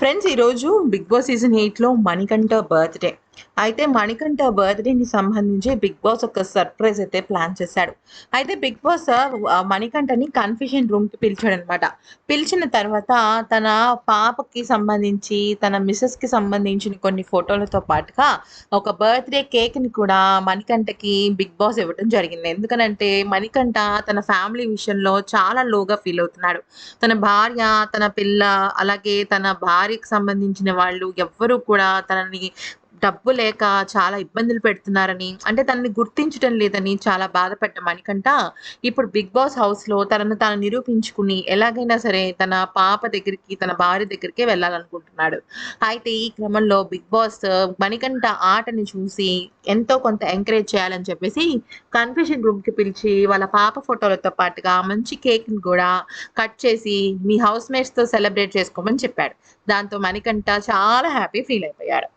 Friends ఈరోజు big boss season ఎయిట్లో Manikanta birthday. అయితే మణికంఠ బర్త్డేని సంబంధించి బిగ్ బాస్ ఒక సర్ప్రైజ్ అయితే ప్లాన్ చేశాడు. అయితే బిగ్ బాస్ మణికంఠని కన్ఫ్యూషన్ రూమ్కి పిలిచాడు అనమాట పిలిచిన తర్వాత తన పాపకి సంబంధించి తన మిస్సెస్కి సంబంధించిన కొన్ని ఫోటోలతో పాటుగా ఒక బర్త్డే కేక్ని కూడా మణికంఠకి బిగ్ బాస్ ఇవ్వడం జరిగింది. ఎందుకనంటే మణికంఠ తన ఫ్యామిలీ విషయంలో చాలా లోగా ఫీల్ అవుతున్నాడు. తన భార్య తన పిల్ల అలాగే తన భార్యకి సంబంధించిన వాళ్ళు ఎవ్వరూ కూడా తనని డబ్బు లేక చాలా ఇబ్బందులు పెడుతున్నారని అంటే తనని గుర్తించడం లేదని చాలా బాధపడ్డ మణికంఠ ఇప్పుడు బిగ్ బాస్ హౌస్లో తనను తాను నిరూపించుకుని ఎలాగైనా సరే తన పాప దగ్గరికి తన భార్య దగ్గరికి వెళ్ళాలనుకుంటున్నాడు. అయితే ఈ క్రమంలో బిగ్ బాస్ మణికంఠ ఆటని చూసి ఎంతో కొంత ఎంకరేజ్ చేయాలని చెప్పేసి కన్ఫ్యూషన్ రూమ్కి పిలిచి వాళ్ళ పాప ఫోటోలతో పాటుగా మంచి కేక్ని కూడా కట్ చేసి మీ హౌస్ మేట్స్తో సెలబ్రేట్ చేసుకోమని చెప్పాడు. దాంతో మణికంఠ చాలా హ్యాపీ ఫీల్ అయిపోయాడు.